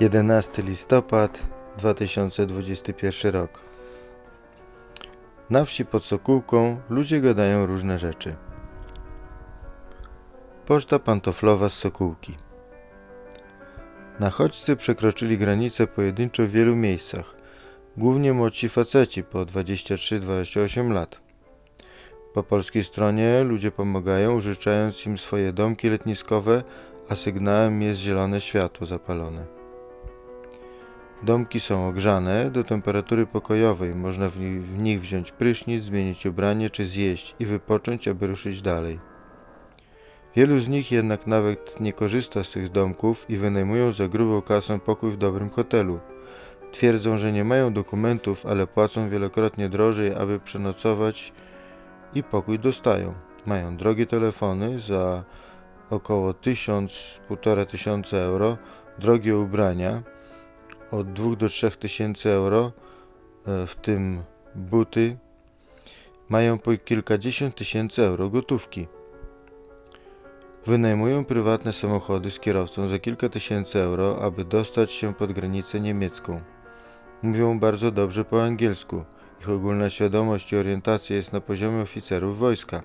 11 listopad 2021 rok. Na wsi pod Sokółką ludzie gadają różne rzeczy. Poczta pantoflowa z Sokółki. Nachodźcy przekroczyli granicę pojedynczo w wielu miejscach, głównie młodsi faceci po 23-28 lat. Po polskiej stronie ludzie pomagają, użyczając im swoje domki letniskowe, a sygnałem jest zielone światło zapalone. Domki są ogrzane do temperatury pokojowej, można w nich, w nich wziąć prysznic, zmienić ubranie czy zjeść i wypocząć, aby ruszyć dalej. Wielu z nich jednak nawet nie korzysta z tych domków i wynajmują za grubą kasę pokój w dobrym hotelu. Twierdzą, że nie mają dokumentów, ale płacą wielokrotnie drożej, aby przenocować i pokój dostają. Mają drogie telefony za około 1000-1,5 tysiąca euro, drogie ubrania od 2 do 3 tysięcy euro, e, w tym buty, mają po kilkadziesiąt tysięcy euro gotówki. Wynajmują prywatne samochody z kierowcą za kilka tysięcy euro, aby dostać się pod granicę niemiecką. Mówią bardzo dobrze po angielsku. Ich ogólna świadomość i orientacja jest na poziomie oficerów wojska.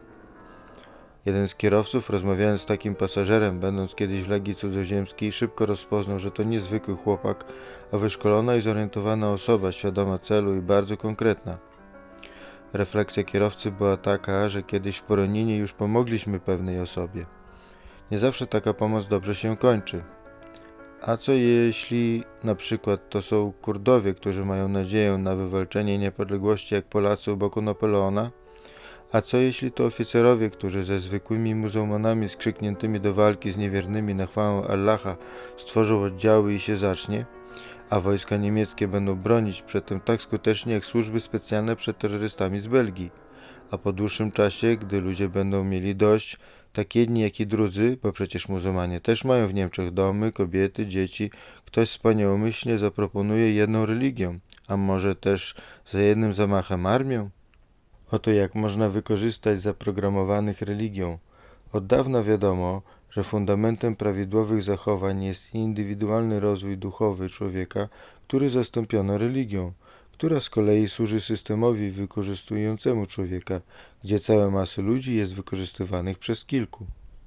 Jeden z kierowców, rozmawiając z takim pasażerem, będąc kiedyś w Legii Cudzoziemskiej, szybko rozpoznał, że to niezwykły chłopak, a wyszkolona i zorientowana osoba, świadoma celu i bardzo konkretna. Refleksja kierowcy była taka, że kiedyś w Poroninie już pomogliśmy pewnej osobie. Nie zawsze taka pomoc dobrze się kończy. A co jeśli na przykład to są Kurdowie, którzy mają nadzieję na wywalczenie niepodległości jak Polacy u boku Napoleona? A co jeśli to oficerowie, którzy ze zwykłymi muzułmanami skrzykniętymi do walki z niewiernymi na chwałę Allaha stworzą oddziały i się zacznie? A wojska niemieckie będą bronić przed tym tak skutecznie jak służby specjalne przed terrorystami z Belgii. A po dłuższym czasie, gdy ludzie będą mieli dość, tak jedni jak i drudzy, bo przecież muzułmanie też mają w Niemczech domy, kobiety, dzieci, ktoś wspaniałomyślnie zaproponuje jedną religię, a może też za jednym zamachem armię? Oto jak można wykorzystać zaprogramowanych religią. Od dawna wiadomo, że fundamentem prawidłowych zachowań jest indywidualny rozwój duchowy człowieka, który zastąpiono religią, która z kolei służy systemowi wykorzystującemu człowieka, gdzie całe masy ludzi jest wykorzystywanych przez kilku.